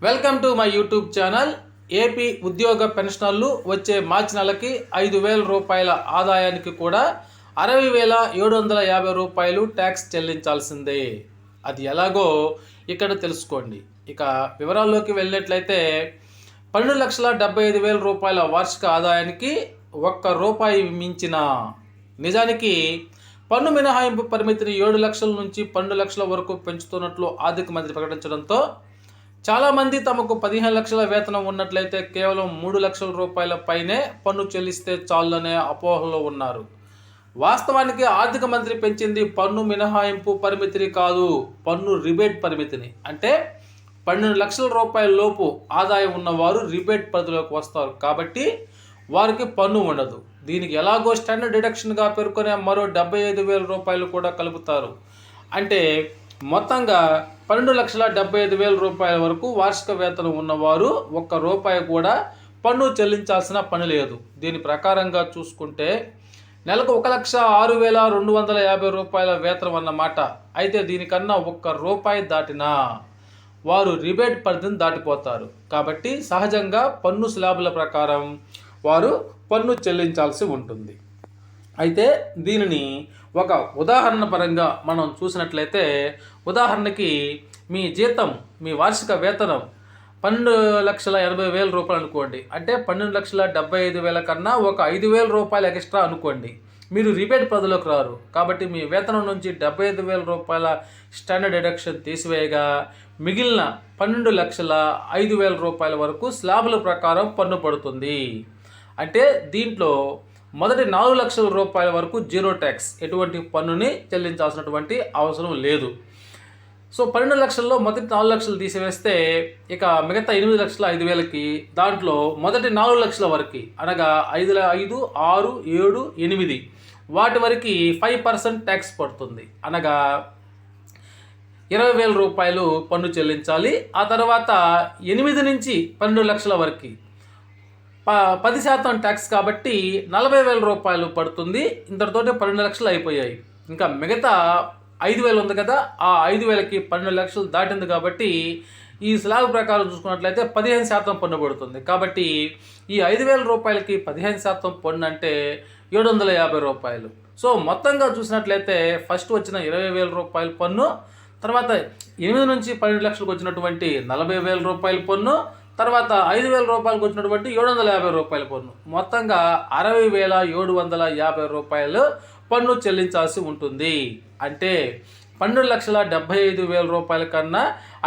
Welcome to my YouTube channel AP ఉద్యోగ పెన్షనర్లు వచ్చే మార్చి నెలకి ఐదు వేల రూపాయల ఆదాయానికి కూడా అరవై వేల ఏడు వందల యాభై రూపాయలు ట్యాక్స్ చెల్లించాల్సిందే. అది ఎలాగో ఇక్కడ తెలుసుకోండి. ఇక వివరాల్లోకి వెళ్ళినట్లయితే పన్నెండు లక్షల డెబ్బై ఐదు వేల రూపాయల వార్షిక ఆదాయానికి ఒక్క రూపాయి మించిన నిజానికి పన్ను మినహాయింపు పరిమితిని ఏడు లక్షల నుంచి పన్నెండు లక్షల వరకు పెంచుతున్నట్లు ఆర్థిక మంత్రి ప్రకటించడంతో చాలామంది తమకు పదిహేను లక్షల వేతనం ఉన్నట్లయితే కేవలం మూడు లక్షల రూపాయల పైనే పన్ను చెల్లిస్తే చాలనే అపోహలో ఉన్నారు. వాస్తవానికి ఆర్థిక మంత్రి పెంచింది పన్ను మినహాయింపు పరిమితిని కాదు పన్ను రిబేట్ పరిమితిని. అంటే పన్నెండు లక్షల రూపాయల లోపు ఆదాయం ఉన్నవారు రిబేట్ పరిధిలోకి వస్తారు. కాబట్టి వారికి పన్ను ఉండదు. దీనికి ఎలాగో స్టాండర్డ్ డిడక్షన్గా పేర్కొనే మరో డెబ్బై ఐదు వేల రూపాయలు కూడా కలుపుతారు. అంటే మొత్తంగా పన్నెండు లక్షల డెబ్బై ఐదు వేల రూపాయల వరకు వార్షిక వేతనం ఉన్నవారు ఒక్క రూపాయి కూడా పన్ను చెల్లించాల్సిన పని లేదు. దీని ప్రకారంగా చూసుకుంటే నెలకు ఒక లక్ష ఆరు వేల రెండు వందల యాభై రూపాయల వేతనం అన్నమాట. అయితే దీనికన్నా ఒక్క రూపాయి దాటినా వారు రిబేట్ పరిధిని దాటిపోతారు. కాబట్టి సహజంగా పన్ను స్లాబుల ప్రకారం వారు పన్ను చెల్లించాల్సి ఉంటుంది. అయితే దీనిని ఒక ఉదాహరణ పరంగా మనం చూసినట్లయితే ఉదాహరణకి మీ జీతం మీ వార్షిక వేతనం పన్నెండు లక్షల ఎనభై వేల రూపాయలు అనుకోండి. అంటే పన్నెండు లక్షల డెబ్బై ఐదు వేల కన్నా ఒక ఐదు వేల రూపాయలు ఎక్స్ట్రా అనుకోండి. మీరు రిబేట్ పరిధిలోకి రారు. కాబట్టి మీ వేతనం నుంచి డెబ్బై ఐదు వేల రూపాయల స్టాండర్డ్ డిడక్షన్ తీసివేయగా మిగిలిన పన్నెండు లక్షల ఐదు వేల రూపాయల వరకు స్లాబుల ప్రకారం పన్ను పడుతుంది. అంటే దీంట్లో మొదటి నాలుగు లక్షల రూపాయల వరకు జీరో ట్యాక్స్ ఎటువంటి పన్నుని చెల్లించాల్సినటువంటి అవసరం లేదు. సో పన్నెండు లక్షల్లో మొదటి నాలుగు లక్షలు తీసివేస్తే ఇక మిగతా ఎనిమిది లక్షల ఐదు వేలకి దాంట్లో మొదటి నాలుగు లక్షల వరకు అనగా ఐదు ఐదు ఆరు ఏడు ఎనిమిది వాటి వరకు ఫైవ్ పర్సెంట్ ట్యాక్స్ పడుతుంది. అనగా ఇరవై వేల రూపాయలు పన్ను చెల్లించాలి. ఆ తర్వాత ఎనిమిది నుంచి పన్నెండు లక్షల వరకు ప పది శాతం ట్యాక్స్ కాబట్టి నలభై వేల రూపాయలు పడుతుంది. ఇంతటితోటి పన్నెండు లక్షలు అయిపోయాయి. ఇంకా మిగతా ఐదు వేలు ఉంది కదా ఆ ఐదు వేలకి పన్నెండు లక్షలు దాటింది కాబట్టి ఈ స్లాబ్ ప్రకారం చూసుకున్నట్లయితే పదిహేను శాతం పన్ను పడుతుంది. కాబట్టి ఈ ఐదు వేల రూపాయలకి పదిహేను శాతం పన్ను అంటే ఏడు వందల యాభై రూపాయలు. సో మొత్తంగా చూసినట్లయితే ఫస్ట్ వచ్చిన ఇరవై వేల రూపాయల పన్ను తర్వాత ఎనిమిది నుంచి పన్నెండు లక్షలకు వచ్చినటువంటి నలభై వేల రూపాయల పన్ను తర్వాత ఐదు వేల రూపాయలకు వచ్చినటువంటి ఏడు వందల యాభై రూపాయల పన్ను. మొత్తంగా అరవై వేల ఏడు వందల యాభై రూపాయలు పన్ను చెల్లించాల్సి ఉంటుంది. అంటే పన్నెండు లక్షల డెబ్బై ఐదు వేల రూపాయల కన్నా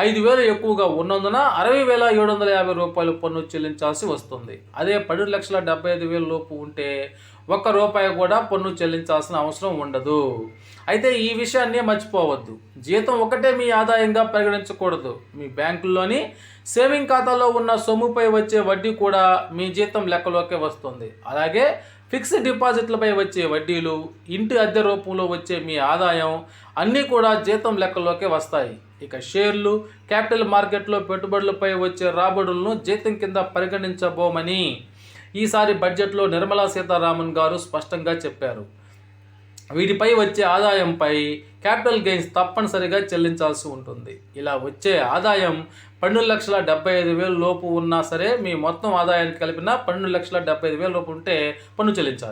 ఐదు వేలు ఎక్కువగా ఉన్నందున అరవై వేల ఏడు వందల యాభై రూపాయలు పన్ను చెల్లించాల్సి వస్తుంది. అదే పన్నెండు లక్షల డెబ్బై ఐదు వేల లోపు ఉంటే ఒక్క రూపాయి కూడా పన్ను చెల్లించాల్సిన అవసరం ఉండదు. అయితే ఈ విషయాన్ని మర్చిపోవద్దు. జీతం ఒకటే మీ ఆదాయంగా పరిగణించకూడదు. మీ బ్యాంకుల్లోని సేవింగ్ ఖాతాలో ఉన్న సొమ్ముపై వచ్చే వడ్డీ కూడా మీ జీతం లెక్కలోకే వస్తుంది. అలాగే ఫిక్స్డ్ డిపాజిట్లపై వచ్చే వడ్డీలు ఇంటి అద్దె రూపంలో వచ్చే మీ ఆదాయం అన్నీ కూడా జీతం లెక్కలోకే వస్తాయి. ఇక షేర్లు క్యాపిటల్ మార్కెట్లో పెట్టుబడులపై వచ్చే రాబడులను జీతం కింద పరిగణించబోమని ఈసారి బడ్జెట్లో నిర్మలా సీతారామన్ గారు స్పష్టంగా చెప్పారు. వీటిపై వచ్చే ఆదాయంపై క్యాపిటల్ గెయిన్స్ తప్పనిసరిగా చెల్లించాల్సి ఉంటుంది. ఇలా వచ్చే ఆదాయం పన్నెండు లక్షల డెబ్బై ఐదు వేలు లోపు ఉన్నా సరే మీ మొత్తం ఆదాయానికి కలిపిన పన్నెండు లక్షల డెబ్బై ఐదు వేల లోపు ఉంటే పన్ను చెల్లించాలి.